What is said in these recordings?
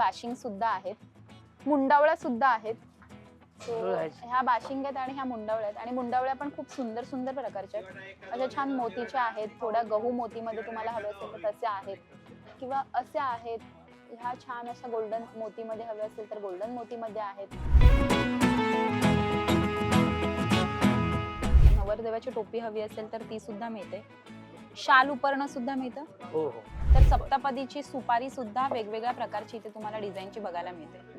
बाशिंग सुद्धा आहेत. मुंडावळ्या सुद्धा आहेत. So. ह्या बाशिंग आहेत आणि ह्या मुंडावळ्या आहेत. आणि मुंडावळ्या पण खूप सुंदर सुंदर प्रकारच्या आहेत. अशा छान मोतीच्या आहेत. थोड्या गहू मोतीमध्ये तुम्हाला हवे असेल तर तसे आहेत. किंवा असे आहेत ह्या छान अशा गोल्डन मोतीमध्ये हवे असेल तर गोल्डन मोतीमध्ये आहेत. नवरदेवाची टोपी हवी असेल तर ती सुद्धा मिळते. शाल उपरणं सुद्धा मिळतं. हो हो. तर सप्तपदीची सुपारी सुद्धा वेगवेगळ्या प्रकारची इथे तुम्हाला डिझाईनची बघायला मिळते.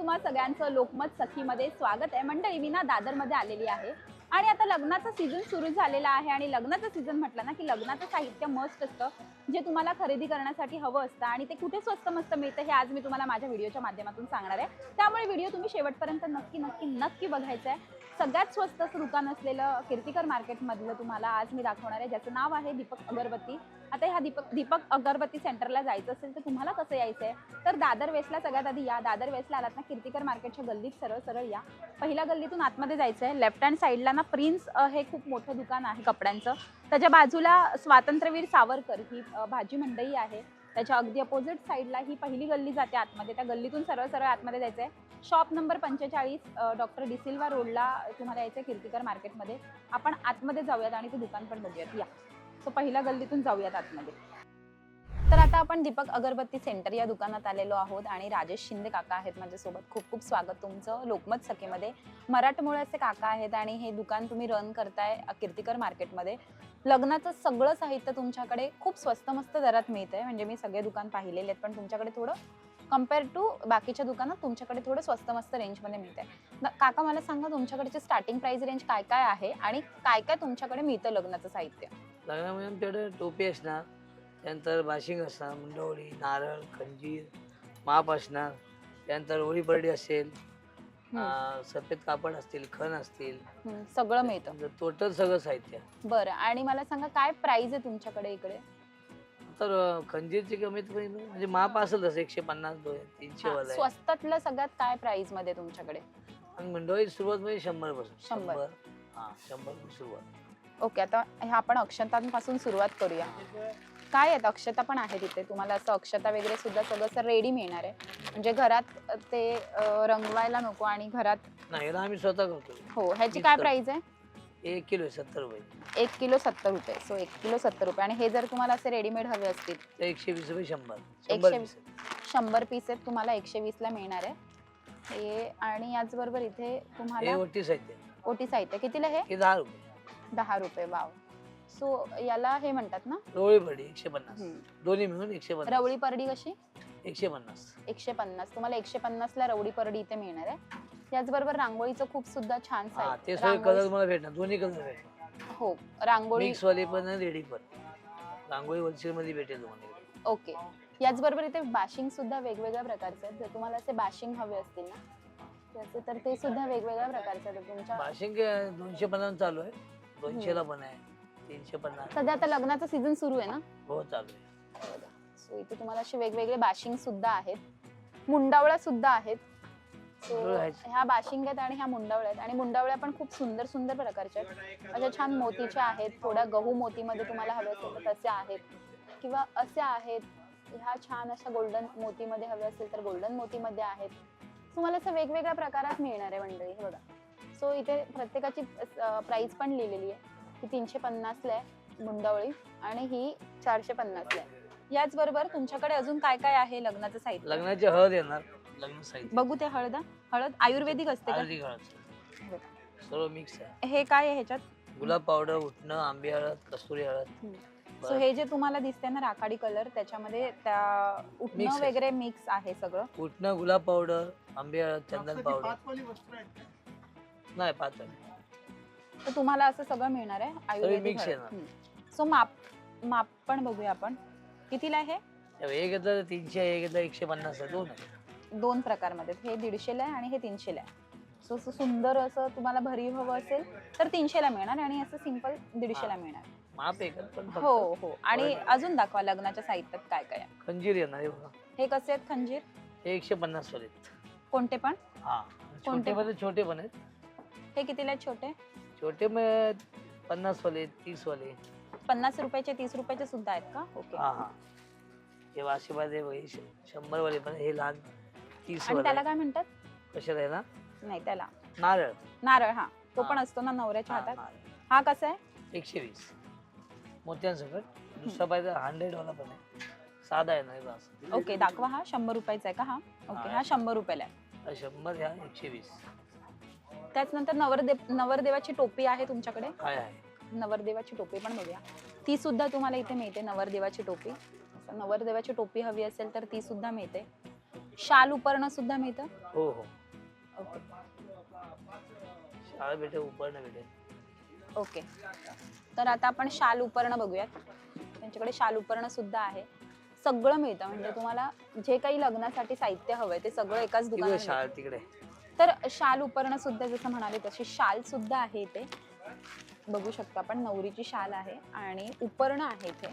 तुम्हा सगळ्यांचं लोकमत सखीमध्ये स्वागत आहे. मंडळी मी ना दादरमध्ये आलेली आहे. आणि आता लग्नाचा सीझन सुरू झालेला आहे आणि लग्नाचं सीझन म्हटलं ना की लग्नाचं साहित्य मस्त असतं. जे तुम्हाला खरेदी करण्यासाठी हवं असतं आणि ते कुठे स्वस्त मस्त मिळतं हे आज मी तुम्हाला माझ्या व्हिडिओच्या माध्यमातून सांगणार आहे. त्यामुळे व्हिडिओ तुम्ही शेवटपर्यंत नक्की नक्की नक्की बघायचा आहे. सगळ्यात स्वस्त असं दुकान असलेलं कीर्तिकर मार्केटमधलं तुम्हाला आज मी दाखवणार आहे. ज्याचं नाव आहे दीपक अगरबत्ती. आता ह्या दीपक दीपक अगरबत्ती सेंटरला जायचं असेल तर तुम्हाला कसं यायचं आहे? तर दादर वेस्टला सगळ्यात आधी या. दादर वेस्टला आलात ना कीर्तिकर मार्केटच्या गल्लीत सरळ सरळ या. पहिल्या गल्लीतून आतमध्ये जायचं आहे. लेफ्ट हँड साईडला ना प्रिन्स हे खूप मोठं दुकान आहे कपड्यांचं. त्याच्या बाजूला स्वातंत्र्यवीर सावरकर ही भाजी मंडई आहे. त्याच्या अगदी अपोजिट साईडला ही पहिली गल्ली जाते आतमध्ये. त्या गल्लीतून सरळ सरळ आतमध्ये जायचं आहे शॉप नंबर पंचेचाळीस डॉक्टर डिसिल्वा रोडला तुम्हाला यायचं आहे कीर्तिकर मार्केटमध्ये आपण आतमध्ये जाऊयात आणि ते दुकान पण बघूयात. या. सो पहिल्या गल्लीतून जाऊयात आतमध्ये. आता आपण दीपक अगरबत्ती सेंटर या दुकानात आलेलो आहोत आणि राजेश शिंदे काका आहेत माझ्यासोबत. खूप खूप स्वागत तुमचं. लोकमत सखेमध्ये. मराठमोळ्याचे काका आहेत आणि हे दुकान तुम्ही रन करताय कीर्तिकर मार्केटमध्ये. लग्नाचं सगळं साहित्य तुमच्याकडे खूप स्वस्त मस्त दरात मिळतंय. म्हणजे मी सगळे दुकान पाहिलेले आहेत पण तुमच्याकडे थोडं कंपेअर टू बाकीच्या दुकानात तुमच्याकडे थोडं स्वस्त मस्त रेंजमध्ये मिळतंय. न- काका मला सांगा तुमच्याकडचे स्टार्टिंग प्राइस रेंज काय काय आहे आणि काय काय तुमच्याकडे मिळतं लग्नाचं साहित्य? लग्नामध्ये आमच्याकडे टोपी असणार त्यानंतर बाशिंग असणार मुंडवळी नारळ खंजीर माप असणार. त्यानंतर होळी बर्डी असेल अं, सफेद कापड असतील खण असतील. हम्म, सगळं मिळतं. टोटल सगळं साहित्य. बरं आणि मला सांगा काय प्राइस आहे तुमच्याकडे इकडे? तर अं, खंजीरची कमीत कमी म्हणजे माप असेल तसं एकशे पन्नास तीनशे हा, वाला आहे. स्वस्तातलं सगळ्यात काय प्राइसमध्ये तुमच्याकडे? आणि मुंडवळी सुरुवात म्हणजे शंभरपासून. शंभर. हा शंभरपासून सुरुवात. ओके आता ह्या आपण अक्षतांपासून सुरुवात करूया. काय आहेत? अक्षता पण आहे तिथे तुम्हाला असं अक्षता वगैरे सुद्धा सगळं असं रेडी मिळणार आहे. म्हणजे घरात ते अं, रंगवायला नको आणि घरात नाही याला आम्ही स्वतः करतो. हो ह्याची काय. प्राइस आहे? एक किलो आहे सत्तर रुपये. एक किलो सत्तर रुपये. सो एक किलो सत्तर रुपये. आणि हे जर तुम्हाला असे रेडीमेड हवे असतील. तर एकशे वीस रुपये शंभर. शंभर एकशे piece. शंभर पीस आहेत तुम्हाला एकशे वीसला मिळणार आहे. हे आणि याचबरोबर इथे हे तुम्हाला वटी साहित्य ओटी साहित्य कितीला हे? हे दहा रुपये. दहा रुपये. वाव. सो याला हे म्हणतात ना? रवळी बर्डी एकशे पन्नास हम्म. दोन्ही मिळून एकशे पन्नास रवळी परडी कशी? एकशे पन्नास एकशे पन्नास तुम्हाला एकशे पन्नास ला रवडी परडी इथे मिळणार आहे. याचबरोबर रांगोळीचं खूप सुद्धा छान हा. ते सगळे रांगोळी- कलर मला भेटणार. दोन्ही कलर भेटणार. हो रांगोळी मिक्स वाले पण रेडी पण. रांगोळी होलसेल मध्ये भेटेल तुम्हाला. ओके. याचबरोबर इथे बाशिंग सुद्धा वेगवेगळ्या प्रकारचे आहेत. जर तुम्हाला असे बाशिंग हवे असतील ना त्याचे तर ते सुद्धा वेगवेगळ्या प्रकारचे आहेत. तुमच्या बाशिंग काय दोनशे पन्नास चालू आहे. दोनशे ला पण आहे. तीनशे पन्नास. सध्या आता लग्नाचं सीझन सुरू आहे ना? हो चालू आहे. सो इथे तुम्हाला असे वेगवेगळे बाशिंग सुद्धा आहेत. मुंडावळ्या सुद्धा आहेत. So, मुंडावळ्या आहेत. ह्या बाशिंग आहेत आणि ह्या मुंडावळ्या आहेत. आणि मुंडावळ्या पण खूप सुंदर सुंदर प्रकारच्या आहेत. अशा छान मोतीच्या आहेत. थोड्या गहू मोतीमध्ये तुम्हाला हवे असेल तर तसे आहेत. किंवा असे आहेत ह्या छान अशा गोल्डन मोतीमध्ये हवे असेल तर गोल्डन मोतीमध्ये आहेत. तुम्हाला असं वेगवेगळ्या प्रकारात मिळणार आहे मंडळी हे बघा. सो इथे प्रत्येकाची प्राइस पण लिहिलेली आहे. ही तीनशे पन्नासला आहे मुंडावळी आणि ही चारशे पन्नासला आहे याचबरोबर तुमच्याकडे अजून काय काय आहे लग्नाचं साहित्य? लग्नाची हळद येणार. लग्न साहित्य. बघू ते हळद? हळद आयुर्वेदिक असते का? हळदी हळद सर्व मिक्स आहे. हे काय आहे ह्याच्यात? गुलाब पावडर उठणं आंबे हळद कस्तुरी हळद. सो. हे जे तुम्हाला दिसते ना राखाडी कलर त्याच्यामध्ये त्या Mix उठणं आहे. वगैरे मिक्स आहे सगळं? उठणं गुलाब पावडर आंबे हळद चंदन पावडर. नाही पाच आहे. तर तुम्हाला असं सगळं मिळणार आहे आयुर्वेदिक mix येणार. सो माप माप पण बघूया आपण. कितीला आहे येतं तीनशे एकशे पन्नास आहे दोन आहे. दोन प्रकारमध्ये. हे दीडशेला आहे आणि हे तीनशेला आहे. सो असं सुंदर असं तुम्हाला भरीव हवं असेल तर तीनशेला मिळणार आणि असं सिंपल दीडशेला मिळणार. माप पण फक्त हो हो. आणि अजून दाखवा लग्नाच्या साहित्यात काय काय आहे. खंजीर येणार हे बघा. हे कसे आहेत खंजीर? हे एकशे पन्नास वाले आहेत. कोणते पण? हा. कोणते? छोटे मध्ये छोटे पण आहेत. हे कितीला आहेत छोटे? छोटे मग पन्नास वाले तीस वाले पन्नास रुपयाचे तीस रुपयाचे सुद्धा आहेत का? ओके. हा हा. हे वही शंभर वाले पण हे लहान तीस आणि वाले त्याला काय म्हणतात? कशाला आहे ना? नाही त्याला. नारळ. नारळ हा. तो हा. पण असतो ना नवऱ्याच्या हा, हातात. नारळ. हा कसा आहे? एकशे वीस मोत्यांसकट. दुसरा पाहिजे हंड्रेड वाला पण आहे. साधा आहे नाही बस. ओके दाखवा हा. शंभर रुपयाचा आहे का हा? ओके हा. हा शंभर रुपयाला आहे. शंभर ह्या एकशे वीस त्याच्यानंतर नवरदेव नवरदेवाची टोपी आहे तुमच्याकडे? काय आहे नवरदेवाची टोपी पण बघूया. ती सुद्धा तुम्हाला इथे मिळते नवरदेवाची टोपी. असं नवरदेवाची टोपी हवी असेल तर ती सुद्धा मिळते. शाल उपरणं सुद्धा मिळतं? हो हो. ओके. शाळा भेटे उपरणं भेटेल. ओके. तर आता आपण शाल उपरणं बघूयात. त्यांच्याकडे शाल उपरणं सुद्धा आहे. सगळं मिळतं. म्हणजे तुम्हाला जे काही लग्नासाठी साहित्य हवंय ते सगळं एकाच तिकडे दुकानात शाळा. तिकडे. तर शाल उपरणं सुद्धा जसं म्हणाले तशी शाल सुद्धा आहे इथे. बघू शकता आपण नवरीची शाल आहे आणि उपरणं आहे इथे.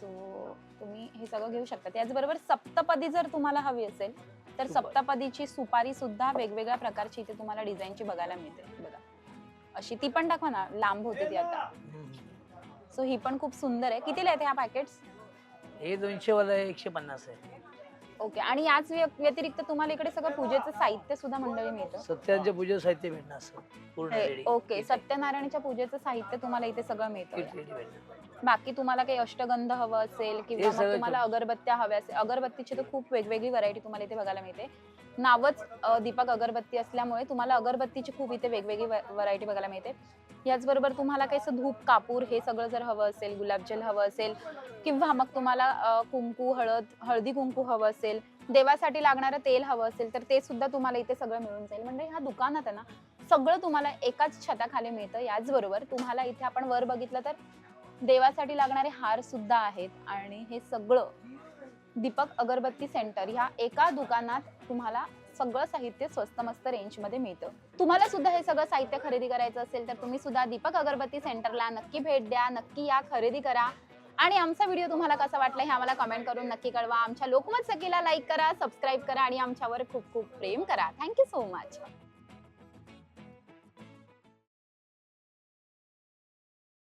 सो तुम्ही हे सगळं घेऊ शकता. त्याचबरोबर सप्तपदी जर तुम्हाला हवी असेल तर. सप्तपदीची सुपारी सुद्धा वेगवेगळ्या प्रकारची इथे तुम्हाला डिझाईनची बघायला मिळते. बघा. अशी ती पण दाखवा ना लांब होते ती आता. सो ही पण खूप सुंदर आहे. कितीला येते ह्या पॅकेट्स हे दोनशे वाला एकशे पन्नास आहे. ओके. आणि याच व्य- व्यतिरिक्त तुम्हाला इकडे सगळं पूजेचं साहित्य सुद्धा मंडळी मिळतं? सत्यांच्या पूजेचं साहित्य भेटणार असं पूर्ण हे, रेडी. ओके. सत्यनारायणच्या पूजेचं साहित्य तुम्हाला इथे सगळं मिळतं. रेडी भेटणार. बाकी तुम्हाला काही अष्टगंध हवं असेल किंवा मग सगळं तुम्हाला अगरबत्त्या हव्या असेल अगरबत्तीची तर खूप वेगवेगळी व्हरायटी तुम्हाला इथे बघायला मिळते. नावच अ, दीपक अगरबत्ती असल्यामुळे तुम्हाला अगरबत्तीची खूप इथे वेगवेगळी व्हरायटी बघायला मिळते. याचबरोबर तुम्हाला काही असं धूप कापूर हे सगळं जर हवं असेल गुलाबजल हवं असेल किंवा मग तुम्हाला अ, कुंकू हळद हळदी कुंकू हवं असेल देवासाठी लागणारं तेल हवं असेल तर ते सुद्धा तुम्हाला इथे सगळं मिळून जाईल. म्हणजे ह्या दुकानात आहे ना सगळं तुम्हाला एकाच छताखाली मिळतं. याचबरोबर तुम्हाला इथे आपण वर बघितलं तर देवासाठी लागणारे हार सुद्धा आहेत. आणि हे सगळं दीपक अगरबत्ती सेंटर ह्या एका दुकानात तुम्हाला सगळं साहित्य स्वस्त मस्त रेंजमध्ये मिळतं. तुम्हाला सुद्धा हे सगळं साहित्य खरेदी करायचं असेल तर तुम्ही सुद्धा दीपक अगरबत्ती सेंटरला नक्की भेट द्या. नक्की या खरेदी करा. आणि आमचा व्हिडिओ तुम्हाला कसा वाटला हे आम्हाला कमेंट करून नक्की कळवा. आमच्या लोकमत सखीला लाईक करा सबस्क्राईब करा आणि आमच्यावर खूप खूप प्रेम करा. Thank you so much